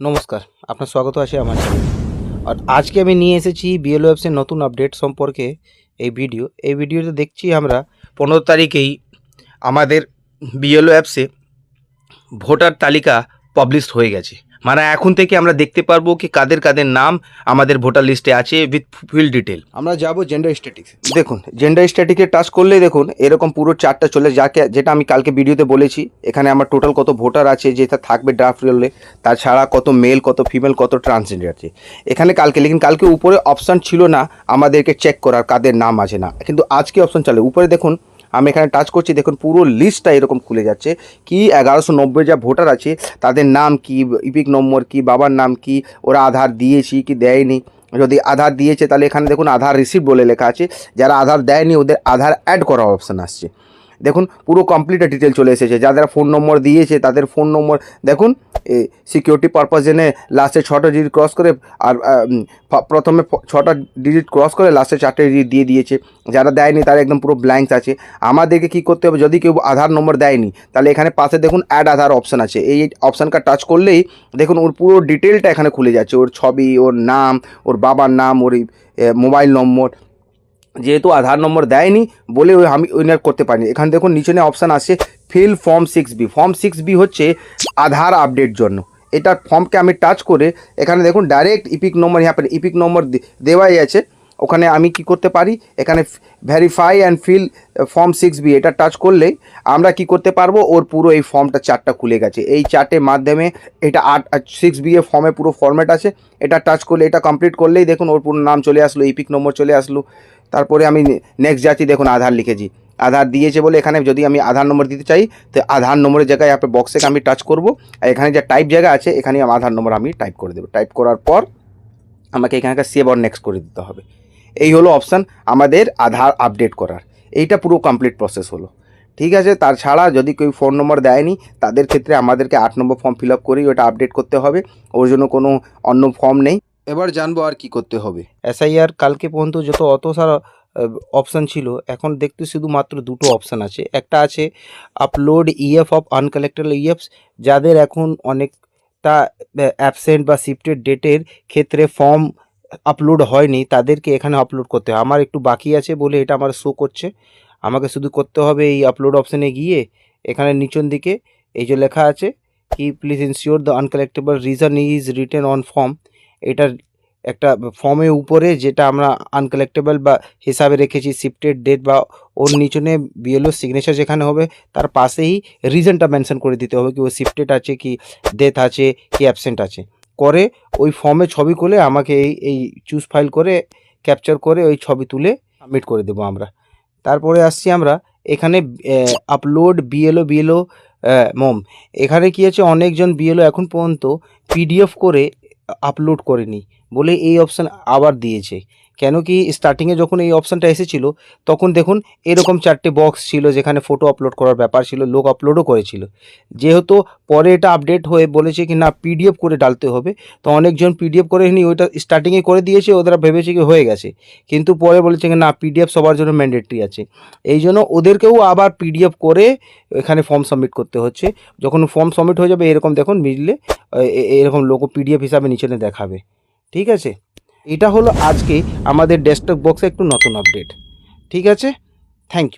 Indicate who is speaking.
Speaker 1: নমস্কার, আপনার স্বাগত আছে আমার আর আজকে আমি নিয়ে এসেছি বিএলও অ্যাপসের নতুন আপডেট সম্পর্কে এই ভিডিও এই ভিডিওতে দেখছি আমরা পনেরো তারিখেই আমাদের বিএলও অ্যাপসে ভোটার তালিকা পাবলিশ হয়ে গেছে। মানে এখন থেকে আমরা দেখতে পারব কি কাদের কাদের নাম আমাদের ভোটার লিস্টে আছে উইথ ফুল ডিটেল আমরা যাব জেন্ডার স্ট্যাটিক্স দেখুন জেন্ডার স্ট্যাটিকে টাচ করলেই দেখুন, এরকম পুরো চারটা চলে যাকে, যেটা আমি কালকে ভিডিওতে বলেছি, এখানে আমার টোটাল কত ভোটার আছে, যেটা থাকবে ড্রাফট রোলে তাছাড়া কত মেল কত ফিমেল কত ট্রান্সজেন্ডার আছে। এখানে কালকে, লেকিন কালকে উপরে অপশান ছিল না, আমাদেরকে চেক করার কাদের নাম আছে না। কিন্তু আজকে অপশান চলে। উপরে দেখুন আমি এখানে টাচ করছি, দেখুন পুরো লিস্টটা এরকম খুলে যাচ্ছে। কি এগারোশো নব্বই যা ভোটার আছে, তাদের নাম কি ইপিক নম্বর কি, বাবার নাম কি, ওরা আধার দিয়েছি কি দেয়নি? যদি আধার দিয়েছে, তাহলে এখানে দেখুন আধার রিসিভ বলে লেখা আছে। যারা আধার দেয়নি, ওদের আধার অ্যাড করার অপশান আসছে। দেখুন, পুরো কমপ্লিট ডিটেল চলে এসেছে। যাদের ফোন নম্বর দিয়েছে, তাদের ফোন নম্বর দেখুন সিকিউরিটি পারপাস জেনে লাস্টে ছটা ডিজিট ক্রস করে, আর প্রথমে ছটা ডিজিট ক্রস করে লাস্টে চারটে ডিজিট দিয়ে দিয়েছে। যারা দেয়নি, তারা একদম পুরো ব্ল্যাঙ্কস আছে। আমাদেরকে কী করতে হবে? যদি কেউ আধার নম্বর দেয়নি, তাহলে এখানে পাশে দেখুন অ্যাড আধার অপশান আছে। এই অপশানটা টাচ করলেই দেখুন, ওর পুরো ডিটেলটা এখানে খুলে যাচ্ছে। ওর ছবি, ওর নাম, ওর বাবার নাম, ওর মোবাইল নম্বর যেহেতু আধার নম্বর দেয়নি বলে ওই আমি উইনার করতে পারিনি। এখানে দেখুন নিচনে অপশান আছে fill form six B form six B হচ্ছে আধার আপডেট জন্য। এটার ফর্মকে আমি টাচ করে এখানে দেখুন ডাইরেক্ট ইপিক নম্বর হ্যাঁ ইপিক নম্বর দেওয়াই আছে। ওখানে আমি কি করতে পারি? এখানে verify and fill form six B এটা টাচ করলেই আমরা কি করতে পারব? ওর পুরো এই ফর্মটা চারটা খুলে গেছে। এই চারটের মাধ্যমে এটা আট সিক্স বি এ ফর্মে পুরো ফর্ম্যাট আছে। এটা টাচ করলে, এটা কমপ্লিট করলেই দেখুন ওর পুরো নাম চলে আসলো ইপিক নম্বর চলে আসলো। তারপরে আমি নেক্সট যাচ্ছি, দেখুন আধার লিখেছি। আধার দিয়েছে বলে এখানে যদি আমি আধার নম্বর দিতে চাই, তো আধার নম্বরের জায়গায় আপনার বক্সে আমি টাচ করব। আর এখানে যে টাইপ জায়গা আছে, এখানে আমার আধার নম্বর আমি টাইপ করে দেবো। টাইপ করার পর আমাকে এখানকার সেভ অর নেক্সট করে দিতে হবে। এই হলো অপশান আমাদের আধার আপডেট করার। এইটা পুরো কমপ্লিট প্রসেস হলো। ঠিক আছে, তার ছাড়া যদি কেউ ফোন নম্বর দেয়নি, তাদের ক্ষেত্রে আমাদেরকে আট নম্বর ফর্ম ফিল আপ করেই ওটা আপডেট করতে হবে। ওর জন্য কোনো অন্য ফর্ম নেই। এবার জানব আর কি করতে হবে। এসআইআর কালকে পর্যন্ত যত, অত সারা অপশান ছিল, এখন দেখতে শুধুমাত্র দুটো অপশান আছে। একটা আছে upload EF of uncollected EFs যাদের এখন অনেকটা অ্যাবসেন্ট বা শিফটেড ডেটের ক্ষেত্রে ফর্ম আপলোড হয়নি, তাদেরকে এখানে আপলোড করতে হয়। আমার একটু বাকি আছে বলে এটা আমার শো করছে। আমাকে শুধু করতে হবে এই আপলোড অপশানে গিয়ে এখানে নিচন দিকে এই যে লেখা আছে কি please ensure the uncollectable reason is written on form এটার একটা ফর্মের উপরে যেটা আমরা আনকালেক্টেবল বা হিসাবে রেখেছি শিফটেড ডেট বা ওর নিচনে বিএলও সিগনেচার যেখানে হবে, তার পাশেই রিজনটা মেনশন করে দিতে হবে কি, ও শিফটেড আছে কি ডেথ আছে, কি অ্যাবসেন্ট আছে। করে ওই ফর্মে ছবি করলে আমাকে এই এই চুজ ফাইল করে ক্যাপচার করে ওই ছবি তুলে সাবমিট করে দেবো আমরা। তারপরে আসছি আমরা এখানে আপলোড বিএলও বিএলও মম এখানে কি আছে? অনেকজন বিএলও এখন পর্যন্ত পিডিএফ করে আপলোড করেনি। বলে এই অপশান আবার দিয়েছে। কেন কি স্টার্টিংয়ে যখন এই অপশানটা এসেছিল, তখন দেখুন এরকম চারটে বক্স ছিল যেখানে ফটো আপলোড করার ব্যাপার ছিল, লোক আপলোডও করেছিল। যেহেতু পরে এটা আপডেট হয়ে বলেছে কি না পিডিএফ করে ডালতে হবে, তো অনেকজন পিডিএফ করে নি, ওইটা স্টার্টিংয়ে করে দিয়েছে ওরা ভেবেছে কি হয়ে গেছে। কিন্তু পরে বলেছে কি না পিডিএফ সবার জন্য ম্যান্ডেটরি আছে। এই জন্য ওদেরকেও আবার পিডিএফ করে এখানে ফর্ম সাবমিট করতে হচ্ছে। যখন ফর্ম সাবমিট হয়ে যাবে, এরকম দেখুন মিললে এরকম লোক পিডিএফ হিসাবে নিচনে দেখাবে। ঠিক আছে? এটা হলো আজকে আমাদের ডেস্কটপ বক্সে একটু নতুন আপডেট ঠিক আছে? Thank you